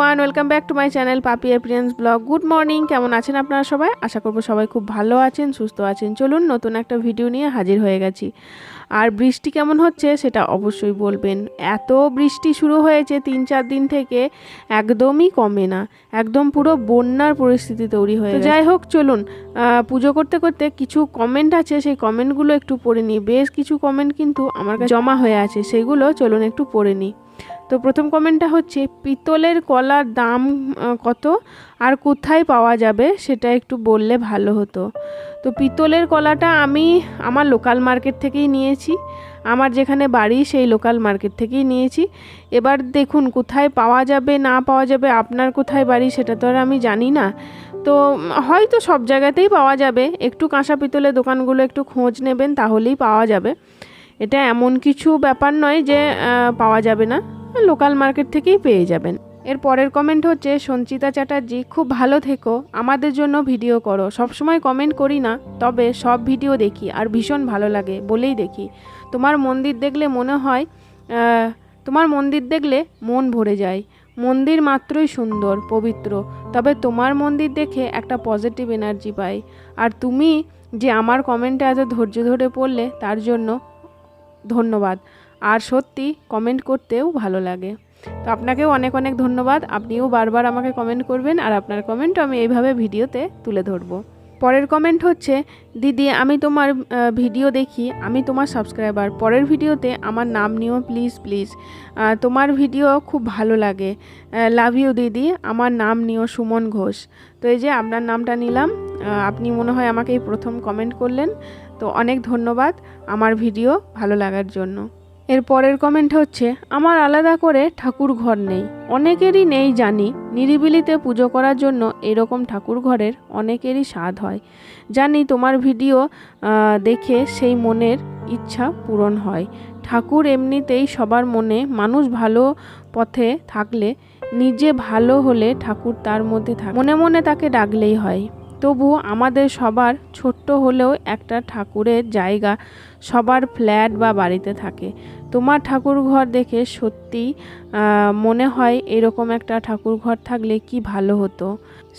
Welcome back to my channel পাপি appearance blog good morning কেমন আছেন আপনারা সবাই? আশা করব সবাই খুব ভালো আছেন সুস্থ আছেন। চলুন নতুন একটা ভিডিও নিয়ে হাজির হয়ে গেছি। আর বৃষ্টি কেমন হচ্ছে সেটা অবশ্যই বলবেন। এত বৃষ্টি শুরু হয়েছে তিন চার দিন থেকে একদমই কমে না। একদম পুরো বন্যার পরিস্থিতি তৈরি হয়ে যাই হোক চলুন পুজো করতে করতে কিছু কমেন্ট আছে সেই কমেন্টগুলো একটু পড়ে নিই। বেশ কিছু কমেন্ট কিন্তু আমার কাছে জমা হয়ে আছে সেগুলো চলুন একটু পড়ে নিই। তো প্রথম কমেন্টটা হচ্ছে, পিতলের কলার দাম কত? আর কোথায় পাওয়া যাবে? সেটা একটু বললে ভালো হতো। তো পিতলের কলাটা আমি আমার লোকাল মার্কেট থেকেই নিয়েছি। আমার যেখানে বাড়ি, সেই লোকাল মার্কেট থেকেই নিয়েছি। এবার দেখুন, কোথায় পাওয়া যাবে, না পাওয়া যাবে, আপনার কোথায় বাড়ি সেটা তো আর আমি জানি না। তো হয়তো সব জায়গাতেই পাওয়া যাবে। একটু কাঁসা পিতলের দোকানগুলো একটু খোঁজ নেবেন, তাহলেই পাওয়া যাবে। এটা এমন কিছু ব্যাপার নয় যে পাওয়া যাবে না। লোকাল মার্কেট থেকেই পেয়ে যাবেন। এর পরের কমেন্ট হচ্ছে, সঞ্চিতা চ্যাটার্জি, খুব ভালো থেকো। আমাদের জন্য ভিডিও করো। সবসময় কমেন্ট করি না, তবে সব ভিডিও দেখি আর ভীষণ ভালো লাগে, বলেই দেখি। তোমার মন্দির দেখলে মনে হয় তোমার মন্দির দেখলে মন ভরে যায়। মন্দির মাত্রই সুন্দর, পবিত্র। তবে তোমার মন্দির দেখে একটা পজিটিভ এনার্জি পাই। আর তুমি যে আমার কমেন্টে এত ধৈর্য ধরে পড়লে, তার জন্য ধন্যবাদ। আর সত্যি কমেন্ট করতেও ভালো লাগে। তো আপনাকেও অনেক অনেক ধন্যবাদ। আপনিও বারবার আমাকে কমেন্ট করবেন আর আপনার কমেন্ট আমি এইভাবে ভিডিওতে তুলে ধরবো। পরের কমেন্ট হচ্ছে, দিদি, আমি তোমার ভিডিও দেখি, আমি তোমার সাবস্ক্রাইবার পরের ভিডিওতে আমার নাম নিও প্লিজ প্লিজ তোমার ভিডিও খুব ভালো লাগে। লাভ ইউ দিদি। আমার নাম নিও, সুমন ঘোষ। তো এই যে আপনার নামটা নিলাম আপনি মনে হয় আমাকে এই প্রথম কমেন্ট করলেন। তো অনেক ধন্যবাদ আমার ভিডিও ভালো লাগার জন্য। এর পরের কমেন্ট হচ্ছে, আমার আলাদা করে ঠাকুর ঘর নেই। অনেকেরই নেই জানি, নিরিবিলিতে পুজো করার জন্য এরকম ঠাকুর ঘরের অনেকেরই স্বাদ হয়। জানি তোমার ভিডিও দেখে সেই মনের ইচ্ছা পূরণ হয়। ঠাকুর এমনিতেই সবার মনে, মানুষ ভালো পথে থাকলে, নিজে ভালো হলে ঠাকুর তার মধ্যে থাকে। মনে মনে তাকে ডাকলেই হয়। তবু আমাদের সবার ছোট্ট হলেও একটা ঠাকুরের জায়গা, সবার ফ্ল্যাট বা বাড়িতে থাকে। তোমার ঠাকুর ঘর দেখে সত্যি মনে হয় এরকম একটা ঠাকুর ঘর থাকলে কি ভালো হতো?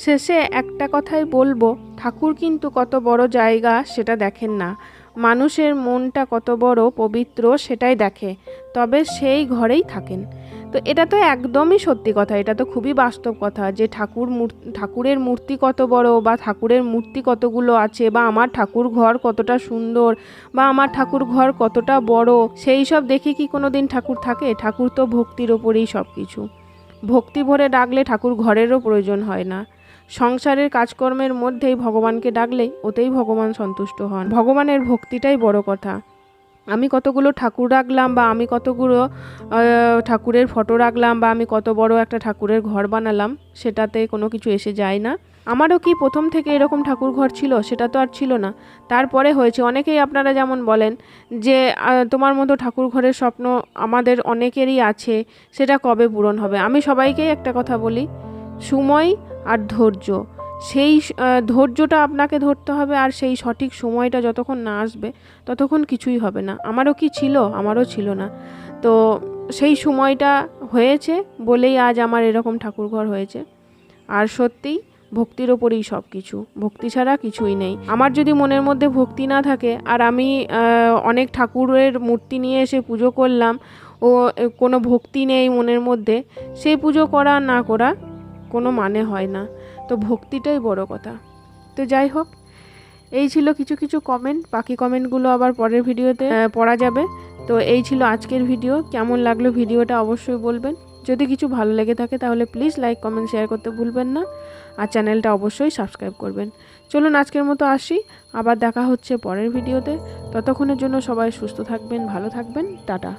শেষে একটা কথাই বলব, ঠাকুর কিন্তু কত বড় জায়গা সেটা দেখেন না। মানুষের মনটা কত বড় পবিত্র সেটাই দেখে, তবে সেই ঘরেই থাকেন। তো এটা তো একদমই সত্যি কথা, এটা তো খুবই বাস্তব কথা যে ঠাকুর ঠাকুরের মূর্তি কত বড় বা ঠাকুরের মূর্তি কতগুলো আছে বা আমার ঠাকুর ঘর কতটা সুন্দর বা আমার ঠাকুর ঘর কতটা বড়, সেই সব দেখে কি কোনো দিন ঠাকুর থাকে? ঠাকুর তো ভক্তির ওপরেই সব কিছু ভক্তি ভরে ডাকলে ঠাকুর ঘরেরও প্রয়োজন হয় না। সংসারের কাজকর্মের মধ্যেই ভগবানকে ডাকলেই ওতেই ভগবান সন্তুষ্ট হন। ভগবানের ভক্তিটাই বড় কথা। আমি কতগুলো ঠাকুর রাখলাম বা আমি কতগুলো ঠাকুরের ফটো রাখলাম বা আমি কত বড় একটা ঠাকুরের ঘর বানালাম, সেটাতে কোনো কিছু এসে যায় না। আমারও কি প্রথম থেকে এরকম ঠাকুর ঘর ছিল? সেটা তো আর ছিল না। তারপরে হয়েছে, অনেকেই আপনারা যেমন বলেন যে তোমার মতো ঠাকুর ঘরের স্বপ্ন আমাদের অনেকেরই আছে, সেটা কবে পূরণ হবে? আমি সবাইকেই একটা কথা বলি, সময় আর ধৈর্য। সেই ধৈর্যটা আপনাকে ধরতে হবে আর সেই সঠিক সময়টা যতক্ষণ না আসবে ততক্ষণ কিছুই হবে না। আমারও কি ছিল? আমারও ছিল না। তো সেই সময়টা হয়েছে বলেই আজ আমার এরকম ঠাকুরঘর হয়েছে। আর সত্যিই ভক্তির ওপরেই সব কিছু ভক্তি ছাড়া কিছুই নেই। আমার যদি মনের মধ্যে ভক্তি না থাকে আর আমি অনেক ঠাকুরের মূর্তি নিয়ে এসে পুজো করলাম ও কোনো ভক্তি নেই মনের মধ্যে সেই পুজো করা না করা কোনো মানে হয় না। তো ভক্তিটাই বড় কথা। তো যাই হোক, এই ছিল কিছু কিছু কমেন্ট বাকি কমেন্টগুলো আবার পরের ভিডিওতে পড়া যাবে। তো এই ছিল আজকের ভিডিও, কেমন লাগল ভিডিওটা অবশ্যই বলবেন। যদি কিছু ভালো লেগে থাকে তাহলে প্লিজ লাইক কমেন্ট শেয়ার করতে ভুলবেন না। আর চ্যানেলটা অবশ্যই সাবস্ক্রাইব করবেন। চলুন আজকের মতো আসি, আবার দেখা হচ্ছে পরের ভিডিওতে। ততক্ষণের জন্য সবাই সুস্থ থাকবেন, ভালো থাকবেন, টাটা।